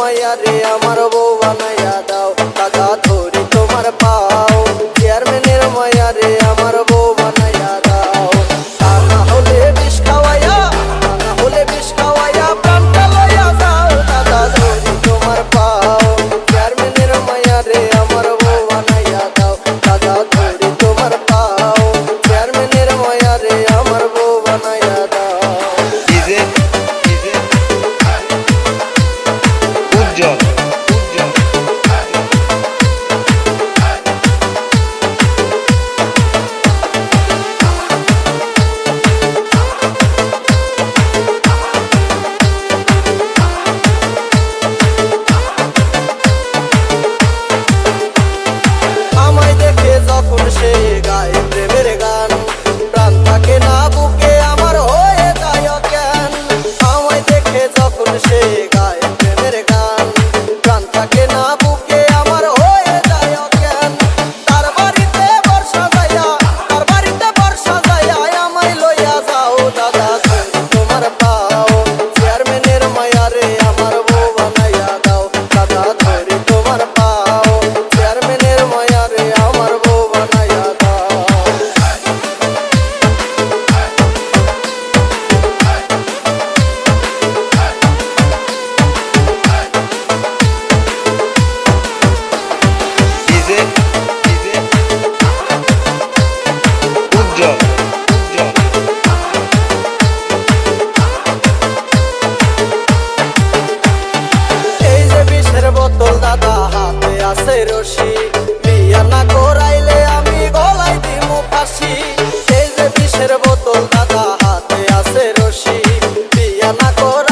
মাইয়া রে আমার বউ বানাইয়া দাও। দাদা ধরি তোমার পা আছে রশি। বিয়া না করাইলে আমি গলাই দিমু ফাঁসি। সেই যে বিষের বোতল দাদা, হাতে আছে রশি। বিয়া না করাই